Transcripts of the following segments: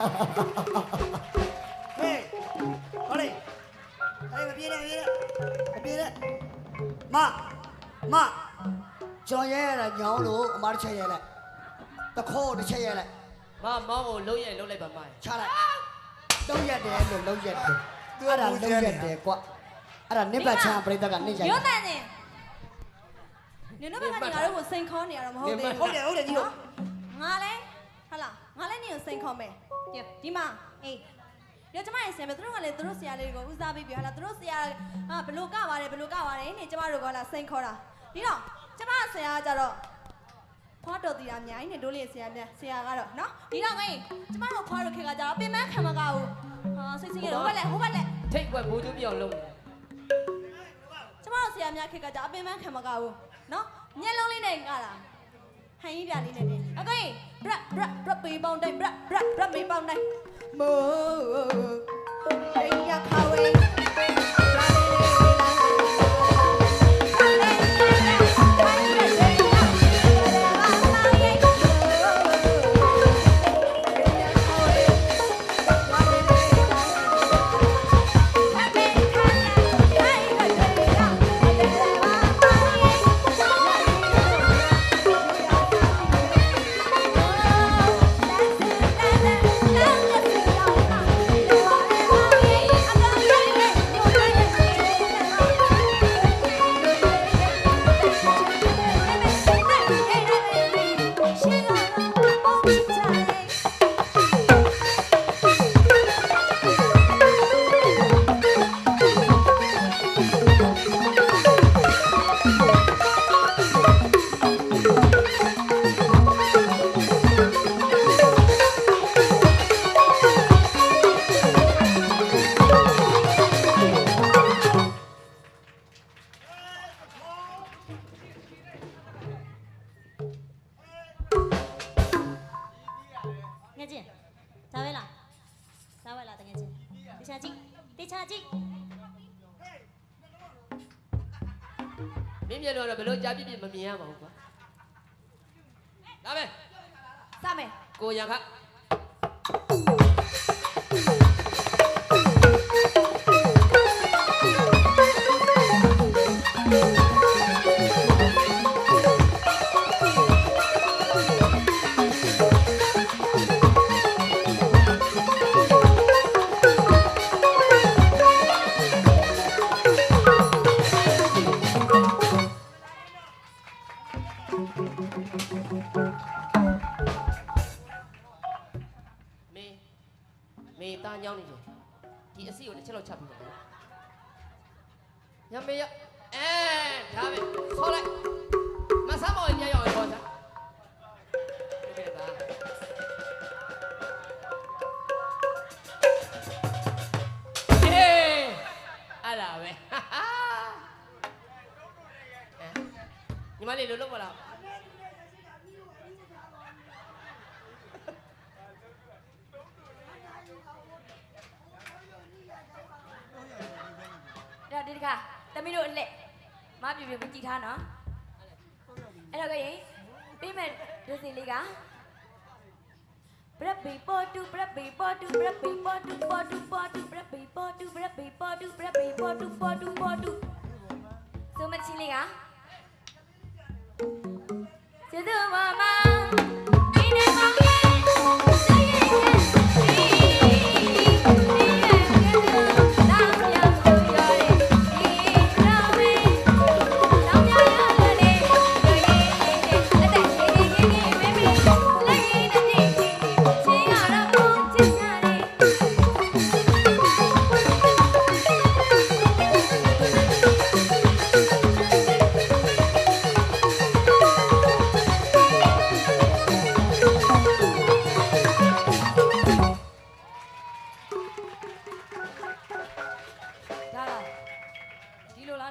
ဟေးဟောလေအဲ့မပြေနဲ့ပြေနဲ့မပြေနဲ့မမကြော်ရဲရတာညောင်းလို့အမတစ်ချက်ရဲလိုက်တခေါ်တစ်ချက်ရဲလိုက်မမောင်းကိုလုံးရဲလုံးလိုက်ပါမချလိုက်လုံးရက်တယ်လို့လုံးရက်တယ်အဲ့ဒါလုံးရက်တယ်ကွအဲ့ဒါနစ်ပတ်ချမ်းပြိတ္တကနေရိုက်ရုံးတန်နေနင်တို့ဘက်ကငါတို့ကိုစိန်ခေါ်နေရတော့မဟုတ်သေးဘူးဟုတ်တယ်ဟုတ်တယ်ကြီးတို့ငါလဲ ဟလာငါလဲနင်ကိုစိန်ခေါ်မယ်ကြည့်ဒီမှာအေးညကျမရဲ့ဆရာမသူတို့ကလည်းသူတို့ဆရာလေးတွေကိုဦးစားပေးပြီးဟလာသူတို့ဆရာဟာဘလို့ကပါတယ်ဘလို့ကပါတယ်နေကျမတို့ကလာစိန်ခေါ်တာဒီတော့ကျမဆရာကကြတော့ဖွားတော်တီတာအများကြီးနေတို့လေးဆရာမြဆရာကတော့နော်ဒီတော့ငယ်ကျမတို့ဖွားတော်ခေကကြတော့ပင်မခံမကဘူးဟာစိတ်စိတ်ရဟိုဘက်လက်ဟိုဘက်လက်ထိတ်ွက်ဘိုးကျူးပြောင်းလုံးကျမတို့ဆရာများခေတ်ကကြအပင်ပန်းခံမကဘူးနော်ညက်လုံးလေးနဲ့ကလာ ဟန်ကြီးပြလေးနဲ့တင်အကိုကြီးဘရက်ဘရက်ဘရက်ပေပေါင်းတိုင်းဘရက်ဘရက်ဘရက်မေပေါင်းတိုင်းမိုးအိယာခါ ငချင်းဒါပဲလားဒါပဲလားတကယ်ချင်းတခြားကြည့်တခြားကြည့်မင်းမျက်လုံးကတော့ဘယ်လိုကြားပြစ်ပြစ်မမြင်ရပါဘူးကွာဒါပဲစမယ်ကိုရခ အစီကိုတစ်ချက်လောက်ချပြီးတော့ညမေရအဲဒါပဲဆောလိုက်မဆမ်းမောင်ညရောက်ရောစားဟုတ်ကဲ့ပါအေးအဲ့ဒါပဲညီမလေးလိုလုပ်ပါလား တော့ဒီတခါတမီးတို့အလက်မပြပြကြည့်ထားနော်အဲ့တော့ကရင်ပြီးမဲ့ဒုစီလေးကဘရက်ဘီပေါ်တူဘရက်ဘီပေါ်တူဘရက်ဘီပေါ်တူပေါ်တူပေါ်တူဘရက်ဘီပေါ်တူဘရက်ဘီပေါ်တူဘရက်ဘီပေါ်တူပေါ်တူပေါ်တူဆိုမချင်းလေးကကျေးဇူးပါမ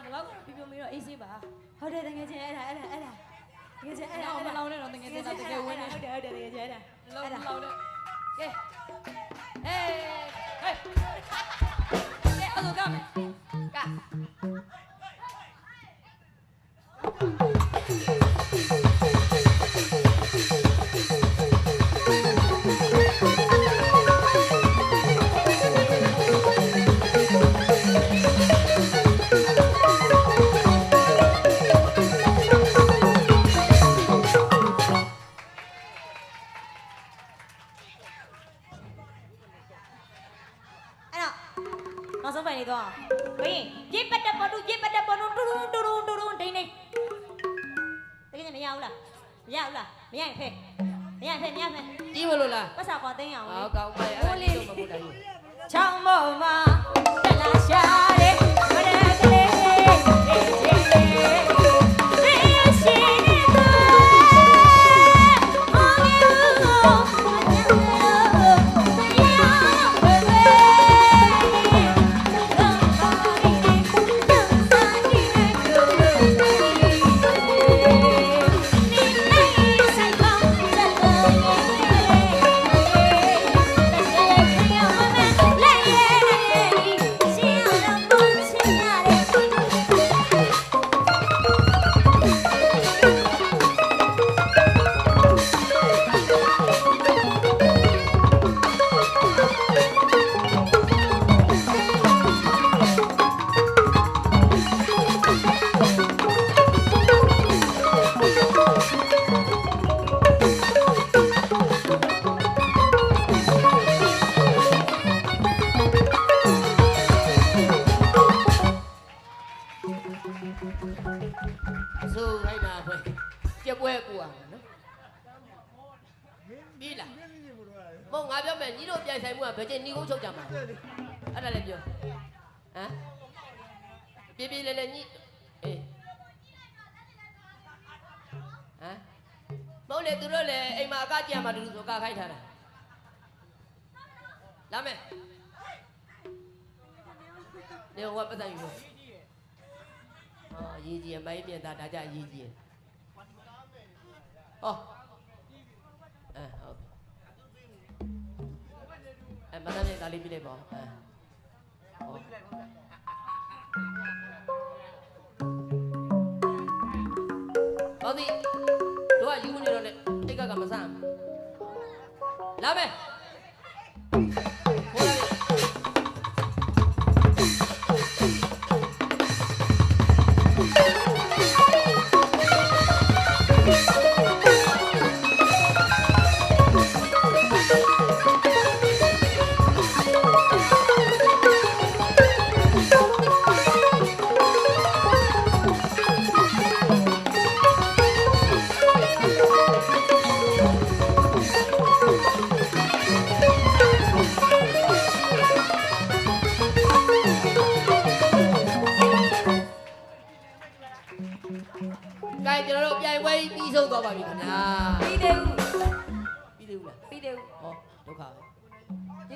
ဒီလိုလားဒီလောက်ပြပြမေးတော့အေးဆေးပါဟုတ်တယ်တကယ်ချင်းအဲ့ဒါအဲ့ဒါအဲ့ဒါတကယ်ချင်းအဲ့ဒါမလောင်းနဲ့တော့တကယ်ချင်းတကယ်ဝင်နေဟုတ်တယ်ဟုတ်တယ်တကယ်ချင်းအဲ့ဒါလောင်းလောင်းနဲ့ကဲဟေးဟေးဟေးကဲအလိုကမယ်က နောက်ဆုံးပိုင်နေတော့ဘင်းပြစ်ပတ်တဲ့ပေါ်တူပြစ်ပတ်တဲ့ပေါ်တူတူတူတူတူတူဒိန်းနေတကယ်မရဘူးလားမရဘူးလားမရရင်ဖဲမရရင်ဖဲမရဖဲကြီးမလို့လားပတ်စာပေါ်သိမ်းအောင်ဟောကောင်းပါရဲ့အဲ့ဒါလေးတော့မဟုတ်တိုင်းချောင်းပေါ်မှာ ဆိုခိုင်းတာ မဟုတ်လေသူတို့လည်းအိမ်မှာအကကြံမှာတူတူဆိုကခိုင်းထားတာလာမယ်နေဟောပတ်သက်ယူလို့哦，ရေးကြီးရမိုင်းမြန်တာဒါကြရေးကြီးရဟောအဲဟုတ်အဲမတန်းနဲ့ဒါလေးပြလိုက်ပါဦးအဲဟောဟောဒီ လာမ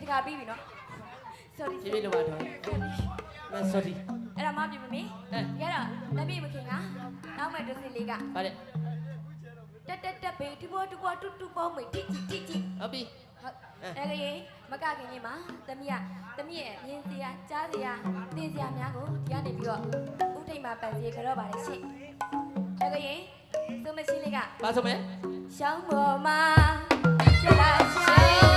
တခါပြီးပြီနော် sorry ဖြည်းဖြည်းလုံးပါတော့မဆော်ဒီအဲ့ဒါမှပြမမေအဲရတော့လက်ပြမခင်ကနောက်မဲ့တစ်စင်လေးကဗါတဲ့တက်တက်တက်ဘေးဒီဘောဒီဘောတူတူပေါင်းမေတိတိတိတိဟုတ်ပြီဟုတ်အဲ့ကလေးမကခင်ကြီးမှာတမီးကတမီးရဲ့မြင်စရာကြားစရာသိစရာများကိုရနေပြီးတော့ဥထိတ်မှာပန်စီကြတော့ပါတယ်ရှင့်အဲ့ကလေးသူမချင်းလေးကပါဆုံးမယ်ရှောင်းပေါ်မှာကျလာရှာမ